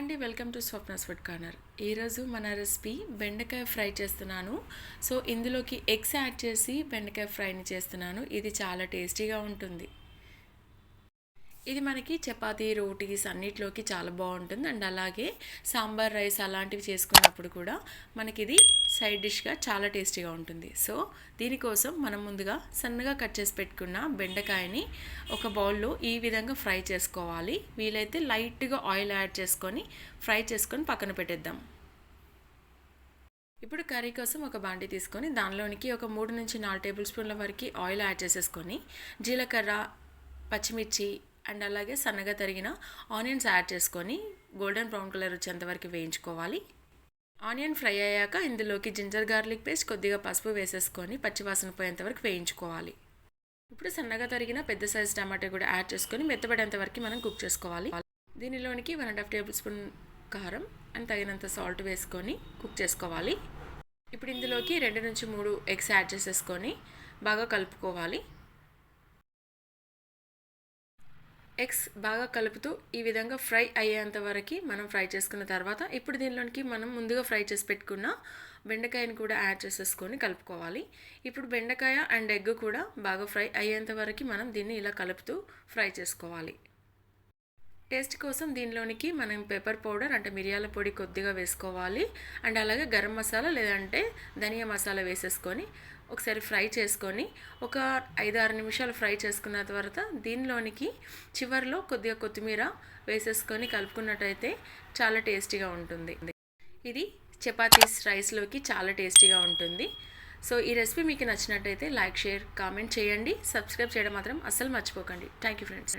అండి welcome to Swapna's food corner. ఈరోజు మన రెసిపీ బెండకాయ ఫ్రై చేస్తున్నాను. సో ఇందులోకి ఎగ్స్ యాడ్ చేసి బెండకాయ ఫ్రైని చేస్తున్నాను. ఇది చాలా టేస్టీగా ఉంటుంది. ఇది మనకి చపాతీ రోటీస్ అన్నిట్లోకి చాలా బాగుంటుంది. అండ్ అలాగే సాంబార్ రైస్ అలాంటివి చేసుకున్నప్పుడు కూడా మనకి ఇది సైడ్ డిష్గా చాలా టేస్టీగా ఉంటుంది. సో దీనికోసం మనం ముందుగా సన్నగా కట్ చేసి పెట్టుకున్న బెండకాయని ఒక బౌల్లో ఈ విధంగా ఫ్రై చేసుకోవాలి. వీలైతే లైట్గా ఆయిల్ యాడ్ చేసుకొని ఫ్రై చేసుకొని పక్కన పెట్టేద్దాం. ఇప్పుడు కర్రీ కోసం ఒక బాండి తీసుకొని దానిలోనికి ఒక మూడు నుంచి నాలుగు టేబుల్ స్పూన్ల వరకు ఆయిల్ యాడ్ చేసేసుకొని జీలకర్ర పచ్చిమిర్చి అండ్ అలాగే సన్నగా తరిగిన ఆనియన్స్ యాడ్ చేసుకొని గోల్డెన్ బ్రౌన్ కలర్ వచ్చేంత వరకు వేయించుకోవాలి. ఆనియన్ ఫ్రై అయ్యాక ఇందులోకి జింజర్ గార్లిక్ పేస్ట్ కొద్దిగా పసుపు వేసేసుకొని పచ్చివాసన పోయేంత వరకు వేయించుకోవాలి. ఇప్పుడు సన్నగా తరిగిన పెద్ద సైజ్ టమాటా కూడా యాడ్ చేసుకొని మెత్తబడేంత వరకు మనం కుక్ చేసుకోవాలి. దీనిలోనికి one and half tablespoon కారం అండ్ తగినంత సాల్ట్ వేసుకొని కుక్ చేసుకోవాలి. ఇప్పుడు ఇందులోకి రెండు నుంచి మూడు ఎగ్స్ యాడ్ చేసేసుకొని బాగా కలుపుకోవాలి. ఎగ్స్ బాగా కలుపుతూ ఈ విధంగా ఫ్రై అయ్యేంత వరకు మనం ఫ్రై చేసుకున్న తర్వాత ఇప్పుడు దీనిలోనికి మనం ముందుగా ఫ్రై చేసి పెట్టుకున్న బెండకాయని కూడా యాడ్ చేసేసుకొని కలుపుకోవాలి. ఇప్పుడు బెండకాయ అండ్ ఎగ్ కూడా బాగా ఫ్రై అయ్యేంత వరకు మనం దీన్ని ఇలా కలుపుతూ ఫ్రై చేసుకోవాలి. టేస్ట్ కోసం దీనిలోనికి మనం పెప్పర్ పౌడర్ అంటే మిరియాల పొడి కొద్దిగా వేసుకోవాలి. అండ్ అలాగే గరం మసాలా లేదంటే ధనియా మసాలా వేసేసుకొని ఒకసారి ఫ్రై చేసుకొని ఒక ఐదు ఆరు నిమిషాలు ఫ్రై చేసుకున్న తర్వాత దీనిలోనికి చివరిలో కొద్దిగా కొత్తిమీర వేసేసుకొని కలుపుకున్నట్టయితే చాలా టేస్టీగా ఉంటుంది. ఇది చపాతీస్ రైస్లోకి చాలా టేస్టీగా ఉంటుంది. సో ఈ రెసిపీ మీకు నచ్చినట్టయితే లైక్ షేర్ కామెంట్ చేయండి. సబ్స్క్రైబ్ చేయడం మాత్రం అస్సలు మర్చిపోకండి. Thank you friends.